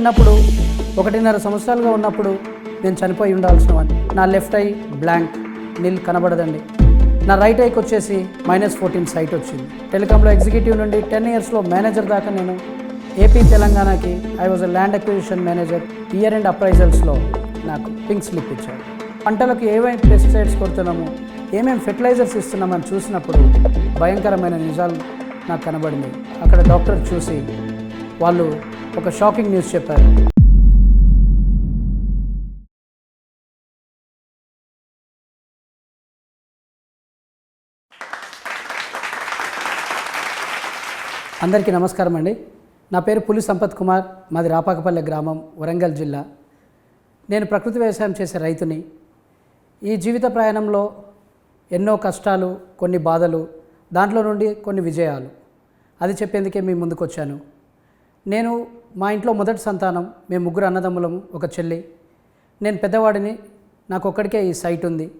ఉన్నప్పుడు ఒకటిన్నర సంవత్సరాలుగా ఉన్నప్పుడు నేను చనిపోయి ఉండాల్సిన వాడిని నా లెఫ్ట్ ఐ బ్లాంక్ నిల్ కనబడదండి. నా రైట్ ఐకి వచ్చేసి మైనస్ ఫోర్టీన్ సైట్ వచ్చింది. టెలికాంలో ఎగ్జిక్యూటివ్ నుండి టెన్ ఇయర్స్లో మేనేజర్ దాకా నేను ఏపీ తెలంగాణకి I was a land acquisition manager year end అప్రైజల్స్లో నాకు పింక్ స్లిప్ ఇచ్చారు. పంటలకు ఏమేమి పెస్టిసైడ్స్ కొడుతున్నాము ఏమేమి ఫెర్టిలైజర్స్ ఇస్తున్నామని చూసినప్పుడు భయంకరమైన నిజాలు నాకు కనబడింది అక్కడ డాక్టర్ చూసి వాళ్ళు ఒక షాకింగ్ న్యూస్ చెప్పారు. అందరికీ నమస్కారం అండి. నా పేరు పులి సంపత్ కుమార్ మాది రాపాకపల్లె గ్రామం వరంగల్ జిల్లా. నేను ప్రకృతి వ్యవసాయం చేసే రైతుని. ఈ జీవిత ప్రయాణంలో ఎన్నో కష్టాలు కొన్ని బాధలు దాంట్లో నుండి కొన్ని విజయాలు. అది చెప్పేందుకే మీ ముందుకు వచ్చాను నేను మా ఇంట్లో మొదటి సంతానం మేము ముగ్గురు అన్నదమ్ములము ఒక చెల్లి. నేను పెద్దవాడిని నాకు ఒక్కడికే ఈ సైట్ ఉంది.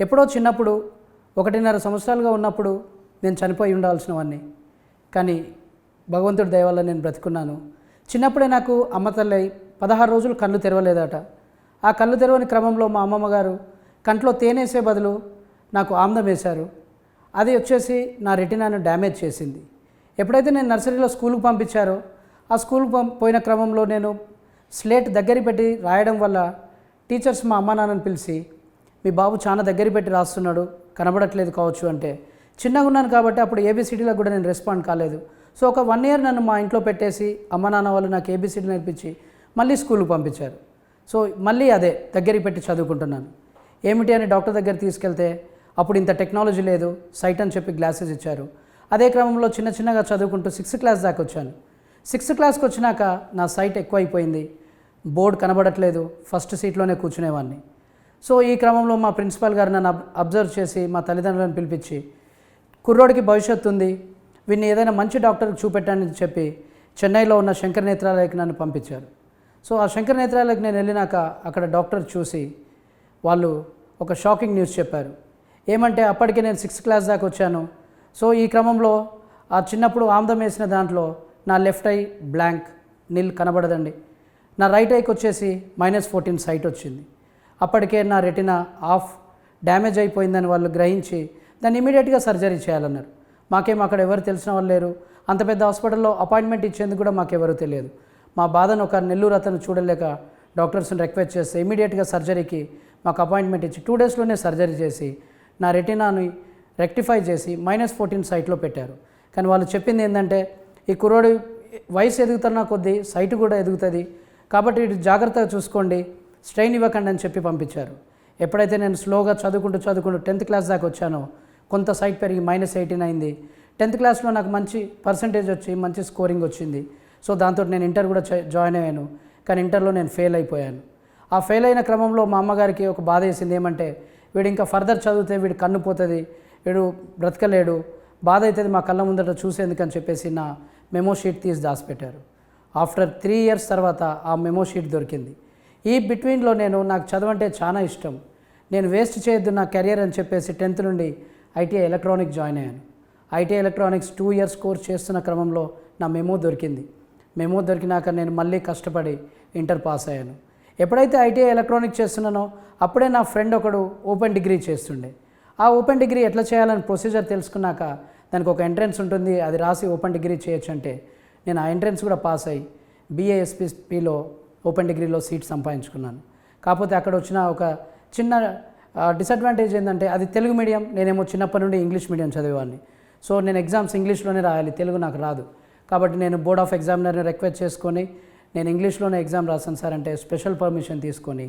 ఎప్పుడో చిన్నప్పుడు ఒకటిన్నర సంవత్సరాలుగా ఉన్నప్పుడు నేను చనిపోయి ఉండాల్సిన వాడిని కానీ భగవంతుడి దయ వల్ల నేను బ్రతుకున్నాను. చిన్నప్పుడే నాకు అమ్మ తల్లి పదహారు రోజులు కళ్ళు తెరవలేదట. ఆ కళ్ళు తెరవని క్రమంలో మా అమ్మమ్మ గారు కంట్లో తేనేసే బదులు నాకు ఆమ్దం వేశారు. అది వచ్చేసి నా రెటినాను డ్యామేజ్ చేసింది. ఎప్పుడైతే నేను నర్సరీలో స్కూల్కి పంపించారో ఆ స్కూల్ పోయిన క్రమంలో నేను స్లేట్ దగ్గర పెట్టి రాయడం వల్ల టీచర్స్ మా అమ్మ నాన్నని పిలిచి మీ బాబు చాలా దగ్గర పెట్టి రాస్తున్నాడు కనబడట్లేదు కావచ్చు అంటే. చిన్నగా ఉన్నాను కాబట్టి అప్పుడు ఏబిసిడీలో కూడా నేను రెస్పాండ్ కాలేదు. సో ఒక వన్ ఇయర్ నన్ను మా ఇంట్లో పెట్టేసి అమ్మ నాన్న వాళ్ళు నాకు ఏబిసిడీ నేర్పించి మళ్ళీ స్కూల్కి పంపించారు. సో మళ్ళీ అదే దగ్గరికి పెట్టి చదువుకుంటున్నాను. ఏమిటి అని డాక్టర్ దగ్గర తీసుకెళ్తే అప్పుడు ఇంత టెక్నాలజీ లేదు సైట్ అని చెప్పి గ్లాసెస్ ఇచ్చారు. అదే క్రమంలో చిన్న చిన్నగా చదువుకుంటూ సిక్స్త్ క్లాస్ దాకా వచ్చాను. సిక్స్త్ క్లాస్కి వచ్చినాక నా సైట్ ఎక్కువైపోయింది. బోర్డు కనబడట్లేదు. ఫస్ట్ సీట్లోనే కూర్చునేవాడిని సో ఈ క్రమంలో మా ప్రిన్సిపాల్ గారు నన్ను అబ్జర్వ్ చేసి మా తల్లిదండ్రులను పిలిపించి కుర్రోడికి భవిష్యత్తు ఉంది. వీడిని ఏదైనా మంచి డాక్టర్కి చూపెట్టానని చెప్పి చెన్నైలో ఉన్న శంకర్ నేత్రాలయకి నన్ను పంపించారు. సో ఆ శంకర్ నేత్రాలయకి నేను వెళ్ళినాక అక్కడ డాక్టర్ చూసి వాళ్ళు ఒక షాకింగ్ న్యూస్ చెప్పారు. ఏమంటే అప్పటికే నేను సిక్స్త్ క్లాస్ దాకా వచ్చాను. సో ఈ క్రమంలో ఆ చిన్నప్పుడు ఆమ్దం వేసిన దాంట్లో నా లెఫ్ట్ ఐ బ్లాంక్ నిల్ కనబడదండి. నా రైట్ ఐకి వచ్చేసి మైనస్ ఫోర్టీన్ సైట్ వచ్చింది. అప్పటికే నా రెటినా ఆఫ్ డ్యామేజ్ అయిపోయిందని వాళ్ళు గ్రహించి దాన్ని ఇమీడియట్గా సర్జరీ చేయాలన్నారు. మాకేం అక్కడ ఎవరు తెలిసిన వాళ్ళు లేరు. అంత పెద్ద హాస్పిటల్లో అపాయింట్మెంట్ ఇచ్చేందుకు కూడా మాకెవరూ తెలియదు. మా బాధను ఒక నెల్లూరు అతను చూడలేక డాక్టర్స్ని రిక్వెస్ట్ చేస్తే ఇమీడియట్గా సర్జరీకి మాకు అపాయింట్మెంట్ ఇచ్చి టూ డేస్లోనే సర్జరీ చేసి నా రెటినాని రెక్టిఫై చేసి మైనస్ ఫోర్టీన్ సైట్లో పెట్టారు. కానీ వాళ్ళు చెప్పింది ఏంటంటే ఈ కుర్రోడి వయసు ఎదుగుతున్న కొద్దీ సైట్ కూడా ఎదుగుతుంది. కాబట్టి ఇటు జాగ్రత్తగా చూసుకోండి. స్ట్రెయిన్ ఇవ్వకండి అని చెప్పి పంపించారు. ఎప్పుడైతే నేను స్లోగా చదువుకుంటూ చదువుకుంటూ టెన్త్ క్లాస్ దాకా వచ్చానో కొంత సైట్ పెరిగి మైనస్ ఎయిటీన్ అయింది. టెన్త్ క్లాస్లో నాకు మంచి పర్సంటేజ్ వచ్చి మంచి స్కోరింగ్ వచ్చింది. సో దాంతో నేను ఇంటర్ కూడా జాయిన్ అయ్యాను. కానీ ఇంటర్లో నేను ఫెయిల్ అయిపోయాను. ఆ ఫెయిల్ అయిన క్రమంలో మా అమ్మగారికి ఒక బాధ వేసింది. ఏమంటే వీడు ఇంకా ఫర్దర్ చదివితే వీడు కన్ను పోతుంది వీడు బ్రతకలేడు. బాధ అవుతుంది మా కళ్ళ ముందట చూసేందుకని చెప్పేసి నా మెమో షీట్ తీసి దాచిపెట్టారు. ఆఫ్టర్ త్రీ ఇయర్స్ తర్వాత ఆ మెమో షీట్ దొరికింది. ఈ బిట్వీన్లో నేను నాకు చదవంటే చాలా ఇష్టం. నేను వేస్ట్ చేయొద్దు నా కెరియర్ అని చెప్పేసి టెన్త్ నుండి ఐటీఐ ఎలక్ట్రానిక్ జాయిన్ అయ్యాను. ITI electronics two years course చేస్తున్న క్రమంలో నా మెమో దొరికింది. మెమో దొరికినాక నేను మళ్ళీ కష్టపడి ఇంటర్ పాస్ అయ్యాను. ఎప్పుడైతే ఐటీఐ ఎలక్ట్రానిక్ చేస్తున్నానో అప్పుడే నా ఫ్రెండ్ ఒకడు ఓపెన్ డిగ్రీ చేస్తుండే. ఆ ఓపెన్ డిగ్రీ ఎట్లా చేయాలని ప్రొసీజర్ తెలుసుకున్నాక దానికి ఒక ఎంట్రన్స్ ఉంటుంది అది రాసి ఓపెన్ డిగ్రీ చేయొచ్చు అంటే. నేను ఆ ఎంట్రన్స్ కూడా పాస్ అయ్యి బీఏఎస్పీలో ఓపెన్ డిగ్రీలో సీట్ సంపాదించుకున్నాను. కాకపోతే అక్కడ వచ్చిన ఒక చిన్న డిసడ్వాంటేజ్ ఏంటంటే అది తెలుగు మీడియం నేనేమో చిన్నప్పటి నుండి ఇంగ్లీష్ మీడియం చదివేవాడిని. సో నేను ఎగ్జామ్స్ ఇంగ్లీష్లోనే రాయాలి తెలుగు నాకు రాదు. కాబట్టి నేను బోర్డ్ ఆఫ్ ఎగ్జామినర్ని రిక్వెస్ట్ చేసుకొని నేను ఇంగ్లీష్లోనే ఎగ్జామ్ రాసాను సార్ అంటే స్పెషల్ పర్మిషన్ తీసుకొని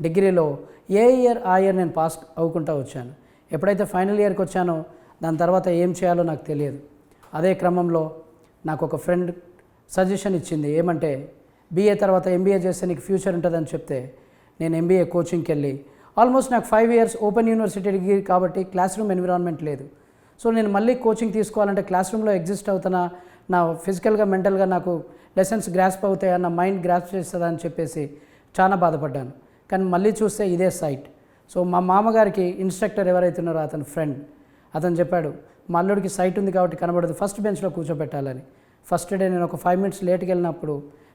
డిగ్రీలో ఏ ఇయర్ ఆ ఇయర్ నేను పాస్ అవ్వకుండా వచ్చాను. ఎప్పుడైతే ఫైనల్ ఇయర్కి వచ్చానో దాని తర్వాత ఏం చేయాలో నాకు తెలియదు. అదే క్రమంలో నాకు ఒక ఫ్రెండ్ సజెషన్ ఇచ్చింది. ఏమంటే బీఏ తర్వాత ఎంబీఏ చేస్తే నీకు ఫ్యూచర్ ఉంటుందని చెప్తే నేను ఎంబీఏ కోచింగ్కి వెళ్ళి ఆల్మోస్ట్ నాకు five years open university degree కాబట్టి క్లాస్ రూమ్ ఎన్విరాన్మెంట్ లేదు. సో నేను మళ్ళీ కోచింగ్ తీసుకోవాలంటే క్లాస్ రూమ్లో ఎగ్జిస్ట్ అవుతున్నా నా ఫిజికల్గా మెంటల్గా నాకు లెసన్స్ గ్రాస్ప్ అవుతాయా నా మైండ్ గ్రాస్ప్ చేస్తుందా అని చెప్పేసి చాలా బాధపడ్డాను. కానీ మళ్ళీ చూస్తే ఇదే సైట్. సో మా మామగారికి ఇన్స్ట్రక్టర్ ఎవరైతే ఉన్నారో అతని ఫ్రెండ్ అతను చెప్పాడు మా అల్లుడికి సైట్ ఉంది కాబట్టి కనబడదు ఫస్ట్ బెంచ్లో కూర్చోబెట్టాలని. ఫస్ట్ డే నేను ఒక ఫైవ్ మినిట్స్ లేట్కి వెళ్ళినప్పుడు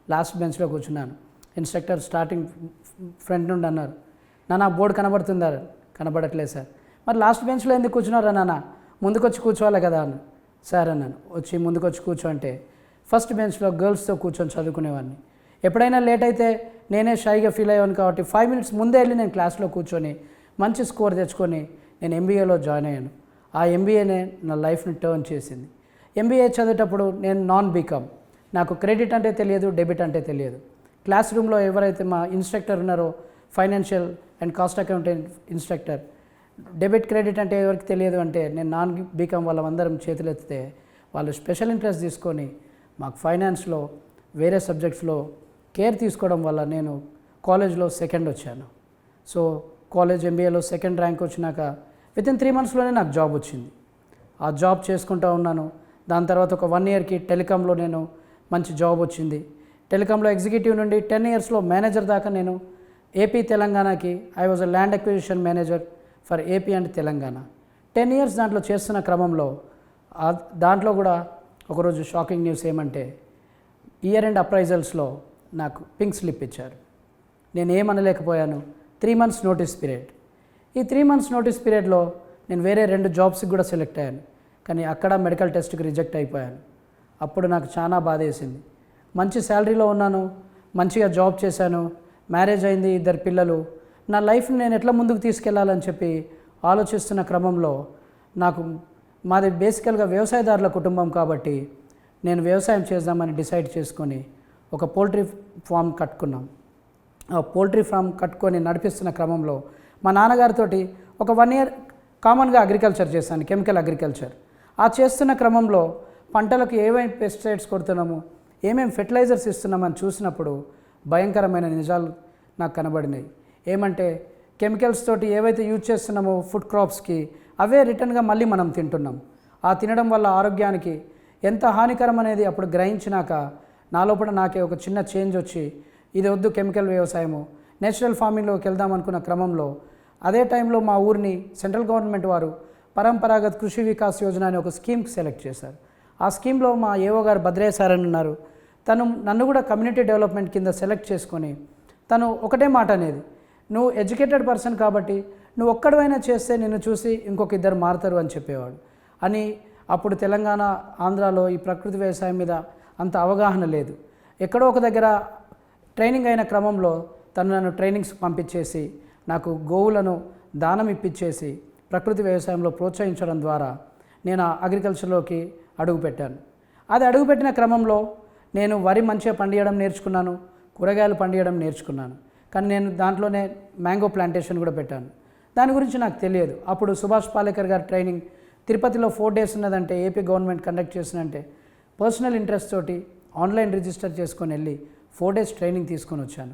లాస్ట్ బెంచ్లో కూర్చున్నాను. ఇన్స్ట్రక్టర్ స్టార్టింగ్ ఫ్రంట్ నుండి అన్నారు నాన్న బోర్డు కనబడుతుందా? కనబడట్లేదు సార్. మరి లాస్ట్ బెంచ్లో ఎందుకు కూర్చున్నారా నాన్న? ముందుకొచ్చి కూర్చోవాలి కదా అని సార్ అన్నాను వచ్చి ముందుకొచ్చి కూర్చో అంటే ఫస్ట్ బెంచ్లో గర్ల్స్తో కూర్చొని చదువుకునేవాడిని. ఎప్పుడైనా లేట్ అయితే నేనే షైగా ఫీల్ అయ్యాను కాబట్టి ఫైవ్ మినిట్స్ ముందే వెళ్ళి నేను క్లాస్లో కూర్చొని మంచి స్కోర్ తెచ్చుకొని నేను ఎంబీఏలో జాయిన్ అయ్యాను. ఆ ఎంబీఏనే నా లైఫ్ని టర్న్ చేసింది. ఎంబీఏ చదివేటప్పుడు నేను నాన్ బీకామ్. నాకు క్రెడిట్ అంటే తెలియదు డెబిట్ అంటే తెలియదు. క్లాస్ రూమ్లో ఎవరైతే మా ఇన్స్ట్రక్టర్ ఉన్నారో financial and cost accountant instructor debit credit అంటే ఎవరికి తెలియదు అంటే నేను నాన్ బీకామ్ వాళ్ళందరం చేతులెత్తితే వాళ్ళు స్పెషల్ ఇంట్రెస్ట్ తీసుకొని మాకు ఫైనాన్స్లో వేరే సబ్జెక్ట్స్లో కేర్ తీసుకోవడం వల్ల నేను కాలేజ్లో సెకండ్ వచ్చాను. సో కాలేజ్ ఎంబీఏలో సెకండ్ ర్యాంక్ వచ్చినాక విత్ ఇన్ త్రీ మంత్స్లోనే నాకు జాబ్ వచ్చింది. ఆ జాబ్ చేసుకుంటూ ఉన్నాను. దాని తర్వాత ఒక వన్ ఇయర్కి టెలికాంలో నేను మంచి జాబ్ వచ్చింది. టెలికాంలో ఎగ్జిక్యూటివ్ నుండి టెన్ ఇయర్స్లో మేనేజర్ దాకా నేను ఏపీ తెలంగాణకి I was a land acquisition manager for AP and Telangana. Ten years దాంట్లో చేస్తున్న క్రమంలో దాంట్లో కూడా ఒకరోజు షాకింగ్ న్యూస్ ఏమంటే ఇయర్ ఎండ్ అప్రైజల్స్లో నాకు పింక్ స్లిప్ ఇచ్చారు. నేను ఏమనలేకపోయాను? త్రీ మంత్స్ నోటీస్ పీరియడ్ ఈ త్రీ మంత్స్ నోటీస్ పీరియడ్లో నేను వేరే రెండు జాబ్స్కి కూడా సెలెక్ట్ అయ్యాను. కానీ అక్కడ మెడికల్ టెస్ట్కి రిజెక్ట్ అయిపోయాను. అప్పుడు నాకు చాలా బాధ వేసింది. మంచి శాలరీలో ఉన్నాను మంచిగా జాబ్ చేశాను మ్యారేజ్ అయింది ఇద్దరు పిల్లలు. నా లైఫ్ని నేను ఎట్లా ముందుకు తీసుకెళ్ళాలని చెప్పి ఆలోచిస్తున్న క్రమంలో నాకు మాది బేసికల్గా వ్యవసాయదారుల కుటుంబం కాబట్టి నేను వ్యవసాయం చేద్దామని డిసైడ్ చేసుకొని ఒక పోల్ట్రీ ఫామ్ కట్టుకున్నాం. ఆ పోల్ట్రీ ఫామ్ కట్టుకొని నడిపిస్తున్న క్రమంలో మా నాన్నగారితో ఒక వన్ ఇయర్ కామన్గా అగ్రికల్చర్ చేశాను కెమికల్ అగ్రికల్చర్. ఆ చేస్తున్న క్రమంలో పంటలకు ఏమేమి పెస్టిసైడ్స్ కొడుతున్నాము ఏమేమి ఫెర్టిలైజర్స్ ఇస్తున్నామని చూసినప్పుడు భయంకరమైన నిజాలు నాకు కనబడినాయి. ఏమంటే కెమికల్స్ తోటి ఏవైతే యూజ్ చేస్తున్నామో ఫుడ్ క్రాప్స్కి అవే రిటర్న్గా మళ్ళీ మనం తింటున్నాం. ఆ తినడం వల్ల ఆరోగ్యానికి ఎంత హానికరం అనేది అప్పుడు గ్రహించినాక నా లోపల నాకే ఒక చిన్న చేంజ్ వచ్చి ఇది వద్దు కెమికల్ వ్యవసాయము. నేచురల్ ఫార్మింగ్లోకి వెళ్దాం అనుకున్న క్రమంలో అదే టైంలో మా ఊరిని సెంట్రల్ గవర్నమెంట్ వారు పరంపరాగత్ కృషి వికాస్ యోజన అనే ఒక స్కీమ్కి సెలెక్ట్ చేశారు. ఆ స్కీమ్లో మా ఏవో గారు భద్రయ్య సార్ అని ఉన్నారు. తను నన్ను కూడా కమ్యూనిటీ డెవలప్మెంట్ కింద సెలెక్ట్ చేసుకొని తను ఒకటే మాట అనేది నువ్వు ఎడ్యుకేటెడ్ పర్సన్ కాబట్టి నువ్వు ఒక్కడవైనా చేస్తే నిన్ను చూసి ఇంకొక ఇద్దరు మారుతారు అని చెప్పేవాడు. అని అప్పుడు తెలంగాణ ఆంధ్రాలో ఈ ప్రకృతి వ్యవసాయం మీద అంత అవగాహన లేదు. ఎక్కడో ఒక దగ్గర ట్రైనింగ్ అయిన క్రమంలో తను నన్ను ట్రైనింగ్స్ పంపించేసి నాకు గోవులను దానం ఇప్పించేసి ప్రకృతి వ్యవసాయంలో ప్రోత్సహించడం ద్వారా నేను ఆ అగ్రికల్చర్లోకి అడుగుపెట్టాను అది అడుగుపెట్టిన క్రమంలో నేను వరి మంచిగా పండియడం నేర్చుకున్నాను కూరగాయలు పండియడం నేర్చుకున్నాను. కానీ నేను దాంట్లోనే మ్యాంగో ప్లాంటేషన్ కూడా పెట్టాను. దాని గురించి నాకు తెలియదు. అప్పుడు సుభాష్ పాలేకర్ గారి ట్రైనింగ్ తిరుపతిలో ఫోర్ డేస్ ఉన్నదంటే ఏపీ గవర్నమెంట్ కండక్ట్ చేసినంటే పర్సనల్ ఇంట్రెస్ట్ తోటి ఆన్లైన్ రిజిస్టర్ చేసుకొని వెళ్ళి ఫోర్ డేస్ ట్రైనింగ్ తీసుకొని వచ్చాను.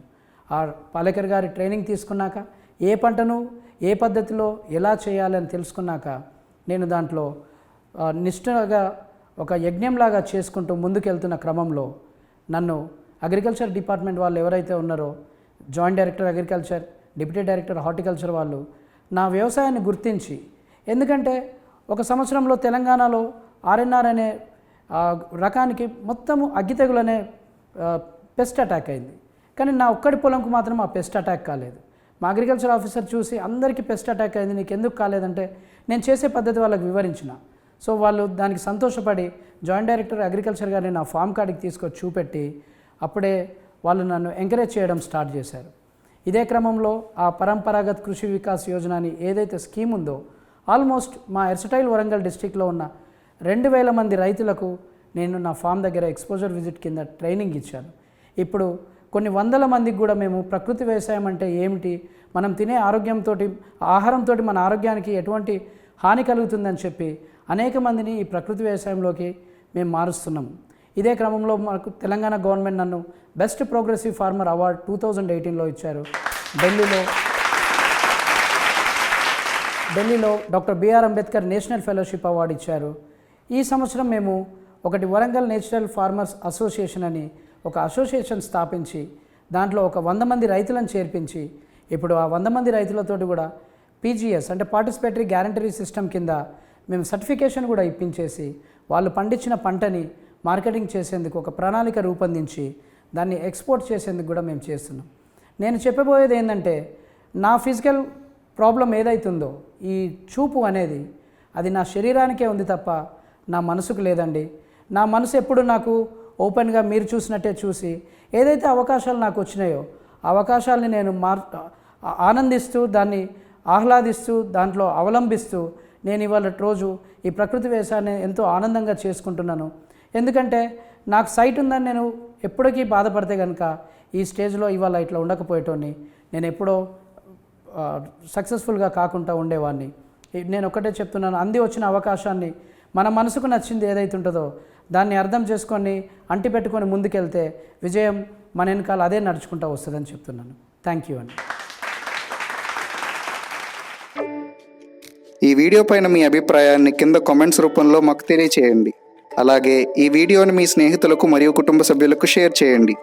ఆ పాలేకర్ గారి ట్రైనింగ్ తీసుకున్నాక ఏ పంటను ఏ పద్ధతిలో ఎలా చేయాలని తెలుసుకున్నాక నేను దాంట్లో నిష్ఠగా ఒక యజ్ఞంలాగా చేసుకుంటూ ముందుకెళ్తున్న క్రమంలో నన్ను అగ్రికల్చర్ డిపార్ట్మెంట్ వాళ్ళు ఎవరైతే ఉన్నారో joint director agriculture deputy director horticulture వాళ్ళు నా వ్యవసాయాన్ని గుర్తించి ఎందుకంటే ఒక సంవత్సరంలో తెలంగాణలో ఆర్ఎన్ఆర్ అనే రకానికి మొత్తము అగ్గి అనే పెస్ట్ అటాక్ అయింది. కానీ నా ఒక్కడి పొలంకు మాత్రం ఆ పెస్ట్ అటాక్ కాలేదు. మా అగ్రికల్చర్ ఆఫీసర్ చూసి అందరికీ పెస్ట్ అటాక్ అయింది నీకు ఎందుకు కాలేదంటే నేను చేసే పద్ధతి వాళ్ళకి వివరించిన. సో వాళ్ళు దానికి సంతోషపడి జాయింట్ డైరెక్టర్ అగ్రికల్చర్ గారిని నా ఫామ్ కార్డుకి తీసుకొచ్చి చూపెట్టి అప్పుడే వాళ్ళు నన్ను ఎంకరేజ్ చేయడం స్టార్ట్ చేశారు. ఇదే క్రమంలో ఆ పరంపరాగత్ కృషి వికాస్ యోజన అని ఏదైతే స్కీమ్ ఉందో ఆల్మోస్ట్ మా ఎర్సటైల్ వరంగల్ డిస్టిక్లో ఉన్న రెండు వేల మంది రైతులకు నేను నా ఫామ్ దగ్గర ఎక్స్పోజర్ విజిట్ కింద ట్రైనింగ్ ఇచ్చాను. ఇప్పుడు కొన్ని వందల మందికి కూడా మేము ప్రకృతి వ్యవసాయం అంటే ఏమిటి? మనం తినే ఆరోగ్యంతో ఆహారంతో మన ఆరోగ్యానికి ఎటువంటి హాని కలుగుతుందని చెప్పి అనేక మందిని ఈ ప్రకృతి వ్యవసాయంలోకి మేము మారుస్తున్నాం. ఇదే క్రమంలో మనకు తెలంగాణ గవర్నమెంట్ నన్ను best progressive farmer award two thousand ఎయిటీన్లో ఇచ్చారు. ఢిల్లీలో ఢిల్లీలో doctor BR Ambedkar national fellowship award ఇచ్చారు. ఈ సంవత్సరం మేము ఒకటి వరంగల్ నేచురల్ ఫార్మర్స్ అసోసియేషన్ అని ఒక అసోసియేషన్ స్థాపించి దాంట్లో ఒక వంద మంది రైతులను చేర్పించి ఇప్పుడు ఆ వంద మంది రైతులతోటి కూడా పీజీఎస్ అంటే పార్టిసిపేటరీ గ్యారంటరీ సిస్టమ్ కింద మేము సర్టిఫికేషన్ కూడా ఇప్పించేసి వాళ్ళు పండించిన పంటని మార్కెటింగ్ చేసేందుకు ఒక ప్రణాళిక రూపొందించి దాన్ని ఎక్స్పోర్ట్ చేసేందుకు కూడా మేము చేస్తున్నాం. నేను చెప్పబోయేది ఏంటంటే నా ఫిజికల్ ప్రాబ్లం ఏదైతుందో ఈ చూపు అనేది అది నా శరీరానికే ఉంది తప్ప నా మనసుకు లేదండి. నా మనసు ఎప్పుడు నాకు ఓపెన్గా మీరు చూసినట్టే చూసి ఏదైతే అవకాశాలు నాకు వచ్చినాయో అవకాశాలని నేను మార్ ఆనందిస్తూ దాన్ని ఆహ్లాదిస్తూ దాంట్లో అవలంబిస్తూ నేను ఇవాళ రోజు ఈ ప్రకృతి వ్యవసాయాన్ని ఎంతో ఆనందంగా చేసుకుంటున్నాను. ఎందుకంటే నాకు సైట్ ఉందని నేను ఎప్పటికీ బాధపడితే కనుక ఈ స్టేజ్లో ఇవాళ ఇట్లా ఉండకపోయేటోని నేను ఎప్పుడో సక్సెస్ఫుల్గా కాకుండా ఉండేవాడిని నేను ఒకటే చెప్తున్నాను అంది వచ్చిన అవకాశాన్ని మన మనసుకు నచ్చింది ఏదైతే ఉంటుందో దాన్ని అర్థం చేసుకొని అంటి పెట్టుకొని ముందుకెళ్తే విజయం మన వెనకాల అదే నడుచుకుంటూ వస్తుందని చెప్తున్నాను. థ్యాంక్ యూ అండి. ఈ వీడియో పైన మీ అభిప్రాయాన్ని కింద కామెంట్స్ రూపంలో మాకు తెలియచేయండి. అలాగే ఈ వీడియోని మీ స్నేహితులకు మరియు కుటుంబ సభ్యులకు షేర్ చేయండి.